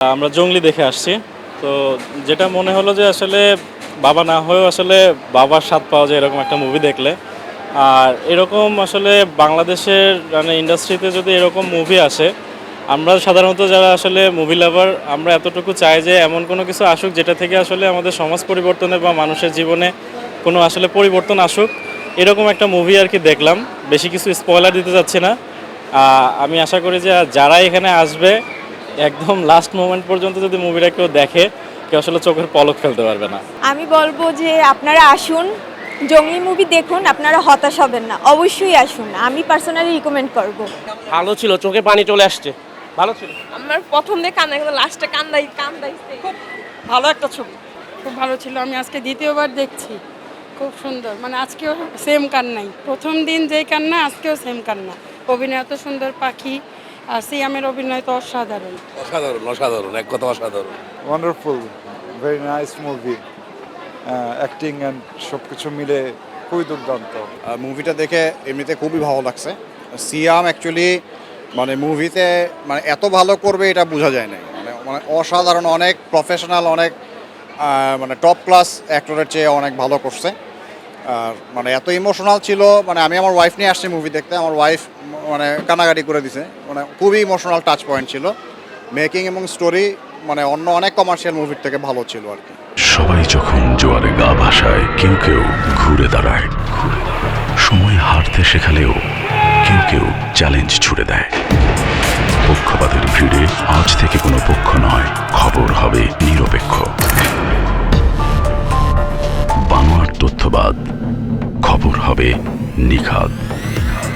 আমরা জঙ্গলি দেখে আসছি। তো যেটা মনে হলো যে আসলে বাবা না হয়েও আসলে বাবার স্বাদ পাওয়া যায় এরকম একটা মুভি দেখলে। আর এরকম আসলে বাংলাদেশের মানে ইন্ডাস্ট্রিতে যদি এরকম মুভি আসে, আমরা সাধারণত যারা আসলে মুভি লাভার আমরা এতটুকু চাই যে এমন কোনো কিছু আসুক যেটা থেকে আসলে আমাদের সমাজ পরিবর্তনে বা মানুষের জীবনে কোনো আসলে পরিবর্তন আসুক। এরকম একটা মুভি আর কি দেখলাম। বেশি কিছু স্পয়লার দিতে যাচ্ছি না। আমি আশা করি যে যারা এখানে আসবে একদম লাস্ট মোমেন্ট পর্যন্ত যদি মুভিটা কেউ দেখে কেউ আসলে চোখের পলক ফেলতে পারবে না। আমি বলব যে আপনারা আসুন জঙ্গলি মুভি দেখুন আপনারা হতাশ হবেন না অবশ্যই আসুন আমি পার্সোনালি রিকমেন্ড করব। ভালো ছিল চোখে পানি চলে আসছে। ভালো ছিল? আমার প্রথম দিয়ে কান্না কিন্তু লাস্টে কান্দাই কান্দাই। খুব ভালো একটা ছবি খুব ভালো ছিল আমি আজকে দ্বিতীয়বার দেখছি খুব সুন্দর মানে আজকেও সেম কান্নাই প্রথম দিন যেই কান্না আজকেও সেম কান্না। অভিনয় এত সুন্দর পাখি আর সিয়ামের অভিনয় তো অসাধারণ। অসাধারণ অসাধারণ এক কথা অসাধারণ। Wonderful very nice movie acting and সব কিছু মিলে খুবই দুর্দান্ত। মুভিটা দেখে এমনিতে খুবই ভালো লাগছে। সিয়াম অ্যাকচুয়ালি মানে মুভিতে মানে এত ভালো করবে এটা বোঝা যায় না মানে মানে অসাধারণ অনেক প্রফেশনাল অনেক মানে টপ ক্লাস অ্যাক্টরের চেয়ে অনেক ভালো করছে। আর মানে এত ইমোশনাল ছিল মানে আমি আমার ওয়াইফ নিয়ে আসছি মুভি দেখতে আমার ওয়াইফ মানে কানাকাটি করে দিছে। মানে খুবই ইমোশনাল টাচ পয়েন্ট ছিল। মেকিং এবং স্টোরি মানে অন্য অনেক কমার্শিয়াল মুভির থেকে ভালো ছিল আর কি। সবাই যখন জোয়ারে গা ভাসায়, কেউ কেউ ঘুরে দাঁড়ায়। ঘুরে দাঁড়ায় সময় হারতে শেখালেও কেউ কেউ চ্যালেঞ্জ ছুড়ে দেয়। পক্ষপাতের ভিড়ে আজ থেকে কোনো পক্ষ নয়, খবর হবে নিরপেক্ষ। বাংলার তথ্যবাদ, খবর হবে নিখাদ।